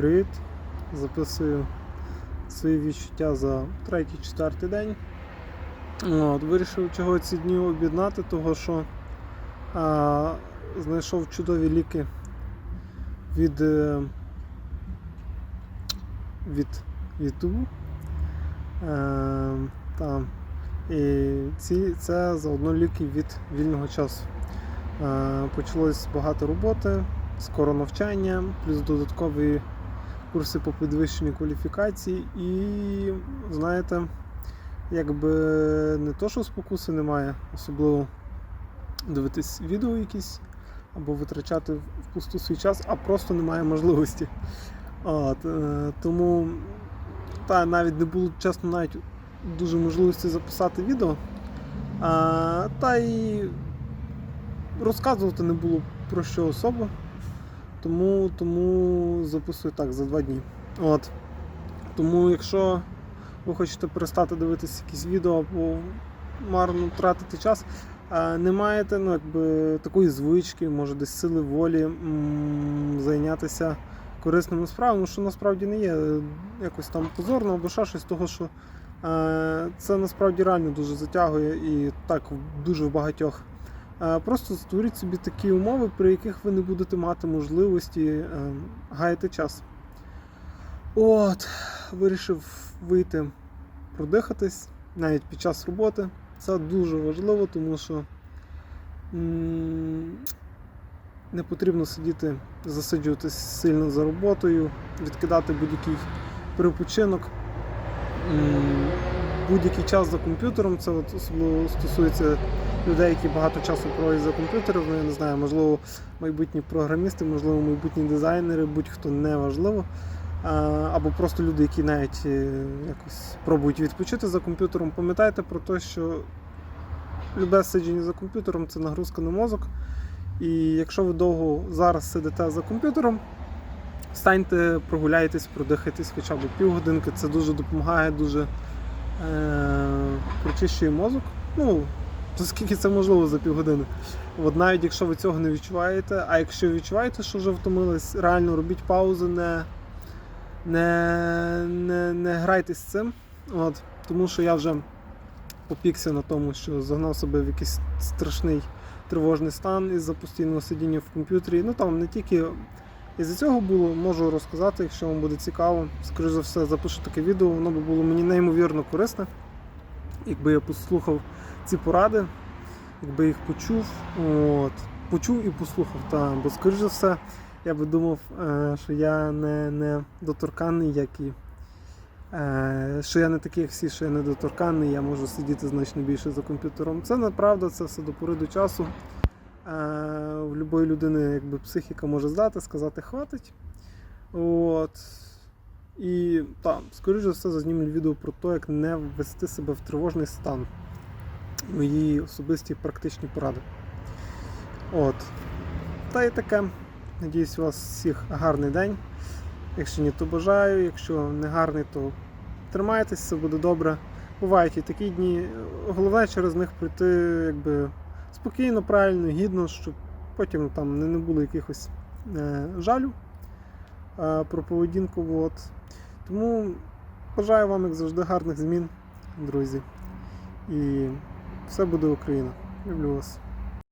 Привіт! Записую свої відчуття за третій-четвертий день. От, вирішив чого ці дні об'єднати, того що а, знайшов чудові ліки від, е, від YouTube. Е, там. І ці, це заодно ліки від вільного часу. Е, почалось багато роботи, скоро навчання, плюс додаткові курси по підвищенню кваліфікації. І знаєте, якби не то, що спокуси немає, особливо дивитись відео якісь або витрачати впусту свій час, а просто немає можливості. От, е, тому та, навіть не було, чесно, навіть дуже можливості записати відео. А, та і розказувати не було про що особо. Тому, тому записую так за два дні. От. Тому якщо ви хочете перестати дивитися якісь відео або марно тратити час, не маєте ну, якби, такої звички, може десь сили волі м, зайнятися корисними справами, що насправді не є е, якось там позорно або ще щось того, що е, це насправді реально дуже затягує і так дуже в багатьох. Е, Просто створіть собі такі умови, при яких ви не будете мати можливості е, гаяти час. От, вирішив вийти продихатись навіть під час роботи. Це дуже важливо, тому що не потрібно сидіти, засиджуватись сильно за роботою, відкидати будь-який перепочинок. Будь-який час за комп'ютером, це от особливо стосується людей, які багато часу проводять за комп'ютером. Ну, я не знаю, можливо, майбутні програмісти, можливо, майбутні дизайнери, будь-хто неважливо. Або просто люди, які навіть е, якось пробують відпочити за комп'ютером. Пам'ятайте про те, що любе сидження за комп'ютером це нагрузка на мозок. І якщо ви довго зараз сидите за комп'ютером, встаньте, прогуляйтесь, продихайтесь хоча б півгодинки. Це дуже допомагає, дуже прочищує мозок. Ну, наскільки це можливо за півгодини. От навіть якщо ви цього не відчуваєте, а якщо відчуваєте, що вже втомились, реально робіть паузу, не, не, не, не грайтесь з цим. От, тому що я вже попікся на тому, що загнав себе в якийсь страшний тривожний стан із-за постійного сидіння в комп'ютері. Ну там не тільки із-за цього було, можу розказати, якщо вам буде цікаво. Скоріше за все, запишу таке відео, воно би було мені неймовірно корисне, якби я послухав ці поради, якби їх почув. От, почув і послухав. Та, бо, скоріш за все, я би думав, е, що я не, не доторканий, як і. Е, що я не такий, як всі, що я недоторканний, я можу сидіти значно більше за комп'ютером. Це неправда, це все до пори до часу. Е, людини якби, психіка може здати, сказати хватить. От. І так, скоріш за все, зазнімлю відео про те, як не ввести себе в тривожний стан. Мої особисті практичні поради. От. Та й таке. Надіюсь, у вас всіх гарний день. Якщо ні, то бажаю. Якщо не гарний, то тримайтесь, все буде добре. Бувають і такі дні. Головне через них пройти якби, спокійно, правильно, гідно, щоб потім там не, не було якихось е, жалю е, про поведінку. От. Тому бажаю вам, як завжди, гарних змін, друзі. І все буде Україна. Люблю вас.